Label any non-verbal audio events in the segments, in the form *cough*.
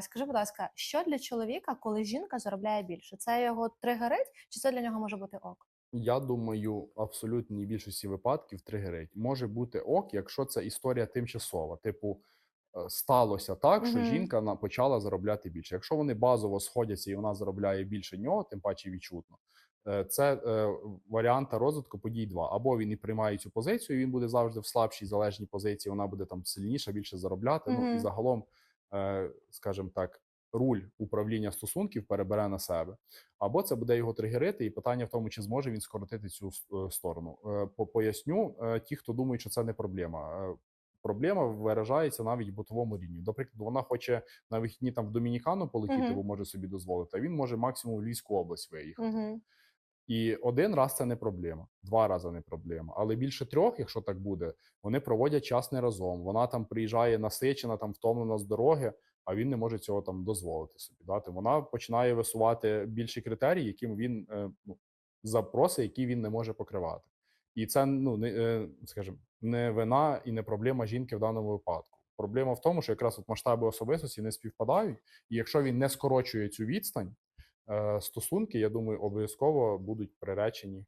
Скажи, будь ласка, що для чоловіка, коли жінка заробляє більше? Це його тригерить, чи це для нього може бути ок? Я думаю, в абсолютній більшості випадків тригерить. Може бути ок, якщо це історія тимчасова. Типу, е, сталося так, що Мгм. жінка почала заробляти більше. Якщо вони базово сходяться і вона заробляє більше нього, тим паче відчутно. е, Це е, варіанта розвитку подій два. Або він і приймає цю позицію, він буде завжди в слабшій залежній позиції. Вона буде там сильніша, більше заробляти. Ну і загалом, скажімо так, руль управління стосунків перебере на себе або це буде його тригерити, і питання в тому, чи зможе він скоротити цю е, сторону. Е, Поясню, е, ті, хто думають, що це не проблема. Е, Проблема виражається навіть в бутовому рівні. До прикладу, вона хоче на вихідні там в Домінікану полетіти, Мгм. бо може собі дозволити. А він може максимум в Львівську область виїхати. Угу. І один раз це не проблема, два рази не проблема. Але більше трьох, якщо так буде, вони проводять час не разом. Вона там приїжджає насичена, там втомлена з дороги, а він не може цього там дозволити собі. Дати вона починає висувати більші критерії, яким він е, ну, запроси, які він не може покривати. І це ну не е, скажімо, не вина і не проблема жінки в даному випадку. Проблема в тому, що якраз от масштаби особистості не співпадають, і якщо він не скорочує цю відстань, стосунки, я думаю, обов'язково будуть приречені.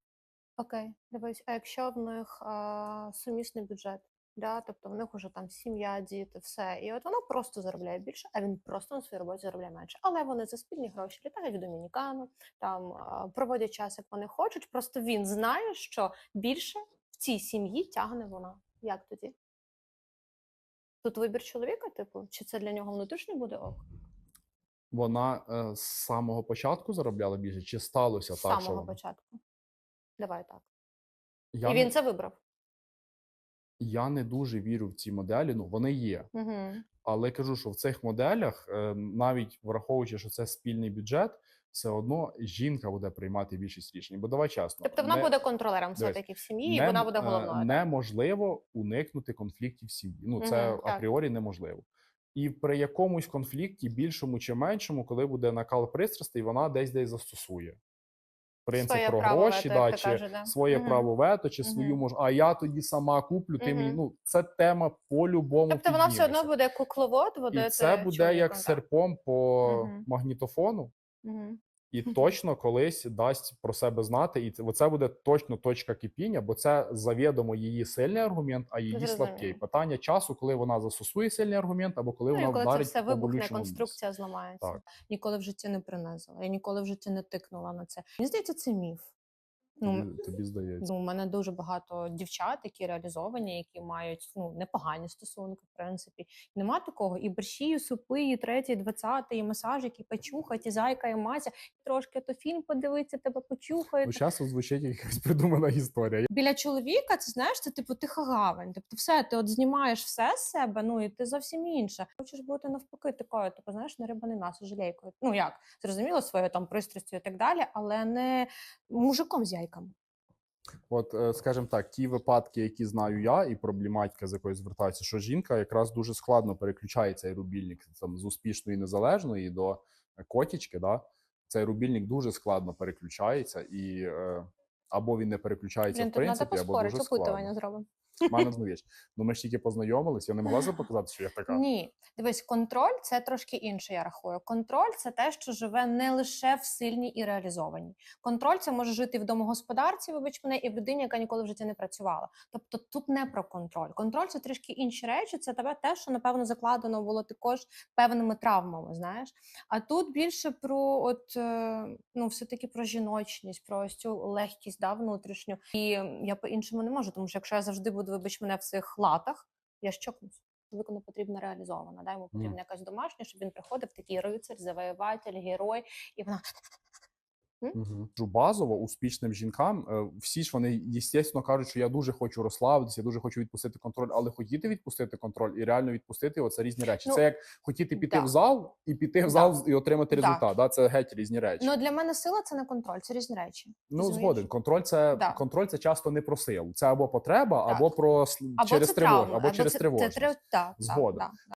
Окей, дивись, а якщо в них а, сумісний бюджет, да, тобто в них уже там сім'я, діти, все, і от вона просто заробляє більше, а він просто на своїй роботі заробляє менше. Але вони за спільні гроші літають в Домінікану, там а, проводять час, як вони хочуть. Просто він знає, що більше в цій сім'ї тягне вона. Як тоді? Тут вибір чоловіка, типу, чи це для нього внутрішньо буде ок? Вона е, з самого початку заробляла більше, чи сталося З так, що самого вона? початку. Давай так. Я, і не, він це вибрав. я не дуже вірю в ці моделі. Ну вони є, Угу. але кажу, що в цих моделях, е, навіть враховуючи, що це спільний бюджет, все одно жінка буде приймати більшість рішень. Бо давай чесно, Тобто вона не- буде контролером дивись, все-таки в сім'ї, і вона буде е, головною. так? Неможливо уникнути конфліктів в сім'ї. Ну це Мгм, так. апріорі неможливо. І при якомусь конфлікті, більшому чи меншому, коли буде накал пристрастей, вона десь десь застосує. Принцип Своє про гроші, вето, да, чи кажу, да. своє Мгм. право вето, чи Мгм. свою мож. А я тоді сама куплю. Ти мені Мгм. ну це тема по-любому. Тобто вона все одно буде кукловод буде і це буде як серпом по Мгм. магнітофону. Мгм. І точно колись дасть про себе знати, і це буде точно точка кипіння, бо це завідомо її сильний аргумент, а її слабкий. Питання часу, коли вона застосує сильний аргумент, або коли Ну, вона коли це все вибухне, конструкція зламається. Так. Ніколи в житті не принизила. Я ніколи в житті не тикнула на це. Мені здається, це міф. Ну, Тобі, здається. Ну, у мене дуже багато дівчат, які реалізовані, які мають ну непогані стосунки, в принципі. Нема такого і борщі, і супи, і третій, і двадцятий, і масажик, і почухать, і зайка, і мася. Трошки то фільм подивитися, тебе почухають. Ну, часто звучить якась придумана історія. Біля чоловіка, це знаєш, це типу тиха гавань. Тобто, все, ти от знімаєш все з себе, ну і ти зовсім інше. Хочеш бути навпаки такою, типу, знаєш, не рибаний м'ясо, жалейкою. Ну як зрозуміло своєю там пристрастю і так далі, але не мужиком з яйками. От, е, скажімо так, ті випадки, які знаю я, і проблематика, з якою звертається, що жінка якраз дуже складно переключає цей рубільник там, з успішної незалежної до котічки. Да? Цей рубільник дуже складно переключається, і е, або він не переключається Блін, в принципі, або дуже опитування складно. зробимо. Мене ну, віч. *laughs* Ну ми ж тільки познайомились, я не могла себе показати, що я така. Ні, дивись, контроль це трошки інше. Я рахую. Контроль це те, що живе не лише в сильній і реалізованій. Контроль це може жити в домогосподарці, вибач мене, і в людині, яка ніколи в житті не працювала. Тобто тут не про контроль. Контроль це трішки інші речі. Це тебе те, що напевно закладено було також певними травмами. Знаєш, а тут більше про от е, ну, все таки про жіночність, про ось цю легкість да, внутрішню. І я по іншому не можу, тому що якщо я завжди буду, вибач мене в цих латах, я щокнусь. Чоловіку не потрібна реалізована. Да? Йому потрібна якась домашня, щоб він приходив такий рицар, завоюватель, герой, і вона Угу. Базово успішним жінкам е, всі ж вони естественно кажуть, що я дуже хочу розслабитися, я дуже хочу відпустити контроль, але хотіти відпустити контроль і реально відпустити це різні речі. Ну, це як хотіти піти да. в зал і піти в Да. зал і отримати результат. Да, це геть різні речі. ну для мене сила це не контроль, це різні речі. Ну розумієш? згоден. Контроль це Да. контроль це часто не про силу. Це або потреба, Так. або про Або через тривогу, травма, або через це, тривожність. Це, трев- так, Згоден. Так, так.